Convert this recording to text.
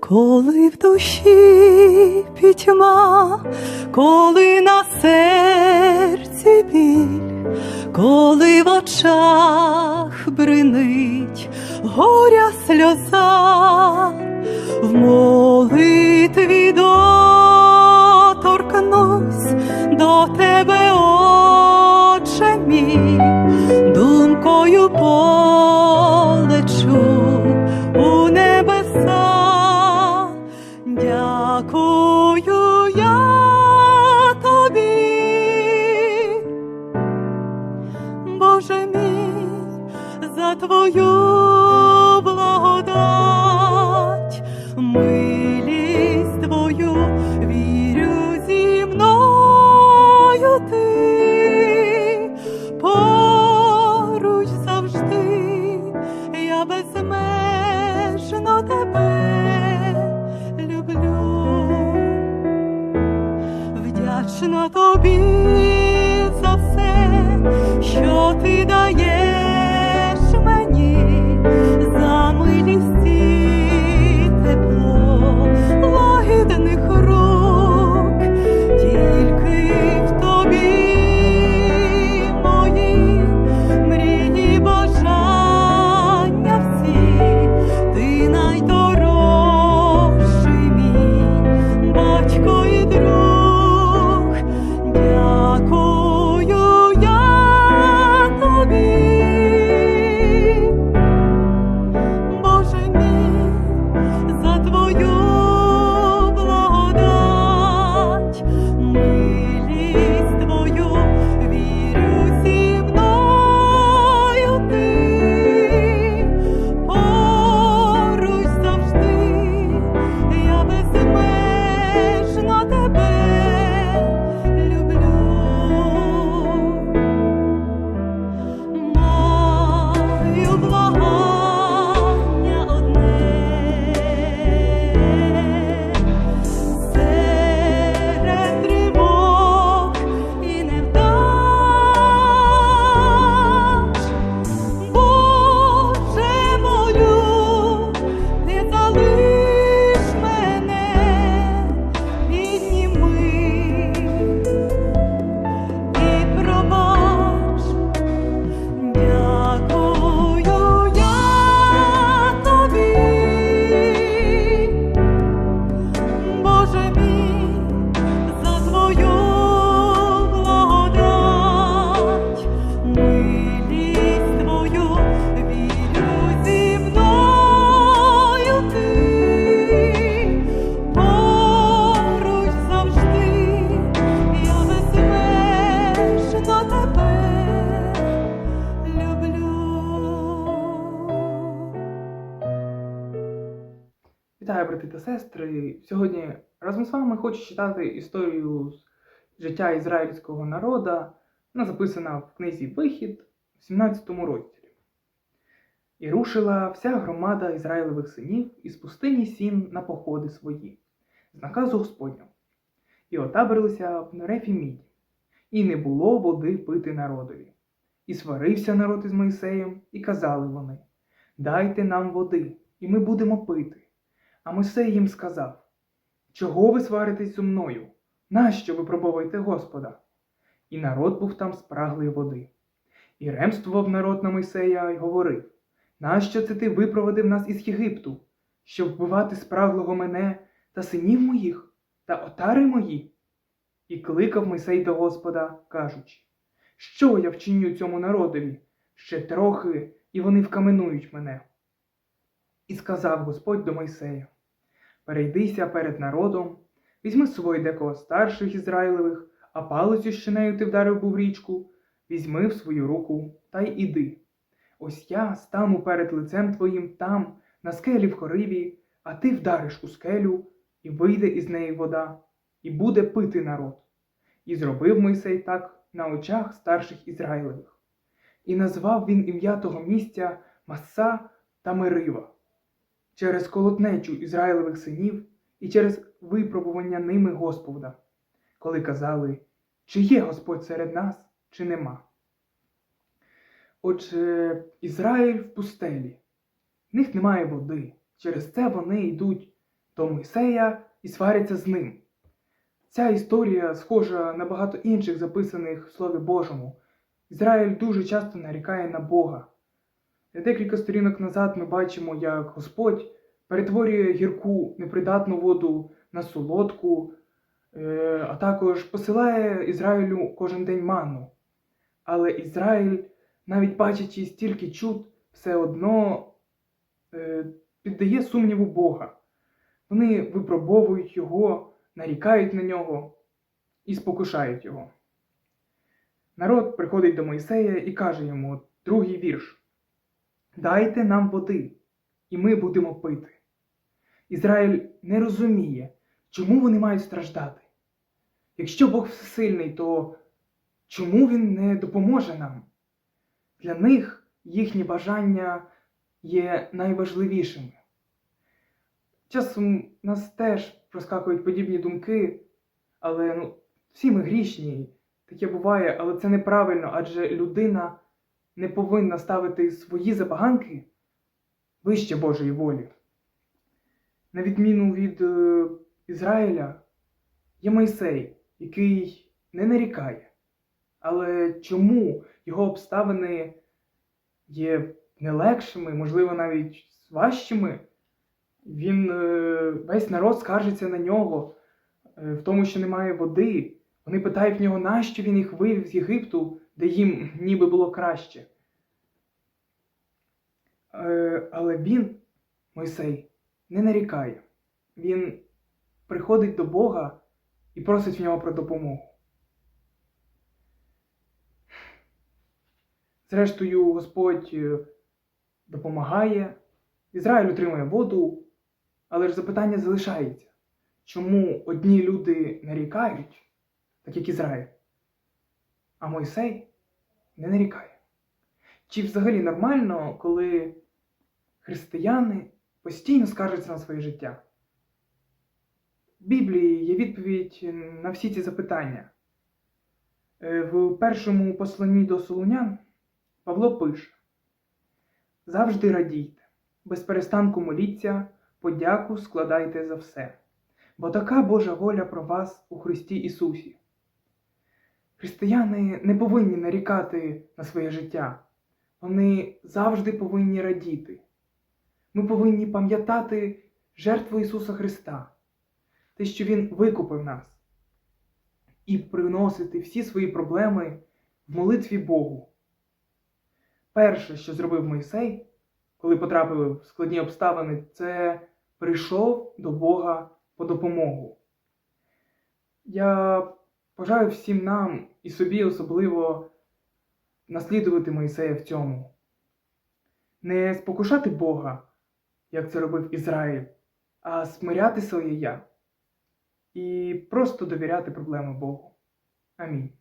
Коли в душі пітьма, коли на серці біль, коли в очах бринить горя сльоза, в молитві доторкнусь до тебе, Отче мій, думкою been безмежно тебе люблю. Вітаю, брати та сестри. Сьогодні разом з вами хочу читати історію з життя ізраїльського народа. Вона записана в книзі Вихід в 17 розділі. І рушила вся громада Ізраїлевих синів із пустині сін на походи свої, з наказу Господнього. І отаборилися в Нерефіміді, і не було води пити народові. І сварився народ із Моїсеєм, і казали вони: Дайте нам води, і ми будемо пити. А Мойсей їм сказав: Чого ви сваритесь зо мною? Нащо ви пробовуєте Господа? І народ був там спраглий води. І ремствував народ на Мойсея й говорив: Нащо це ти випроводив нас із Єгипту, щоб вбивати спраглого мене та синів моїх, та отари мої? І кликав Мойсей до Господа, кажучи: Що я вчиню цьому народові? Ще трохи, і вони вкаменують мене. І сказав Господь до Мойсея: Перейдися перед народом, візьми з декого старших Ізраїлевих, а палицю з щенею ти вдарив був річку, візьми в свою руку та й іди. Ось я стану перед лицем твоїм там, на скелі в хориві, а ти вдариш у скелю, і вийде із неї вода, і буде пити народ. І зробив Мойсей так на очах старших Ізраїлевих. І назвав він ім'я того місця Маса та Мерива через колотнечу Ізраїлевих синів і через випробування ними Господа, коли казали, чи є Господь серед нас, чи нема. Отже, Ізраїль в пустелі, в них немає води, Через це вони йдуть до Мойсея і сваряться з ним. Ця історія схожа на багато інших записаних в Слові Божому. Ізраїль дуже часто нарікає на Бога. Декілька сторінок назад ми бачимо, як Господь перетворює гірку непридатну воду на солодку, е, а також посилає Ізраїлю кожен день манну. Але Ізраїль, навіть бачачи стільки чуд, все одно е, піддає сумніву Бога. Вони випробовують його, нарікають на нього і спокушають його. Народ приходить до Мойсея і каже йому другий вірш: Дайте нам води, і ми будемо пити. Ізраїль не розуміє, чому вони мають страждати. Якщо Бог всесильний, то чому Він не допоможе нам? Для них їхні бажання є найважливішими. Часом нас теж проскакують подібні думки, але ну, всі ми грішні, таке буває, але це неправильно, адже людина не повинна ставити свої забаганки вище Божої волі. На відміну від е, Ізраїля, є Мойсей, який не нарікає. Але чому його обставини є не легшими, можливо, навіть важчими? Він е, весь народ скаржиться на нього е, в тому, що немає води. Вони питають в нього, нащо він їх вивів з Єгипту, де їм ніби було краще. Е, але він, Мойсей, не нарікає. Він приходить до Бога і просить в нього про допомогу. Зрештою, Господь допомагає, Ізраїль отримує воду, але ж запитання залишається, чому одні люди нарікають, так як Ізраїль, а Мойсей не нарікає? Чи взагалі нормально, коли християни постійно скаржаться на своє життя? В Біблії є відповідь на всі ці запитання. Е, В першому посланні до Солунян Павло пише: Завжди радійте, без перестанку моліться, подяку складайте за все, бо така Божа воля про вас у Христі Ісусі. Християни не повинні нарікати на своє життя, вони завжди повинні радіти. Ми повинні пам'ятати жертву Ісуса Христа, те, що Він викупив нас, і приносити всі свої проблеми в молитві Богу. Перше, що зробив Мойсей, коли потрапив в складні обставини, це прийшов до Бога по допомогу. Я бажаю всім нам і собі особливо наслідувати Мойсея в цьому. Не спокушати Бога, як це робив Ізраїль, а смиряти своє я і просто довіряти проблеми Богу. Амінь.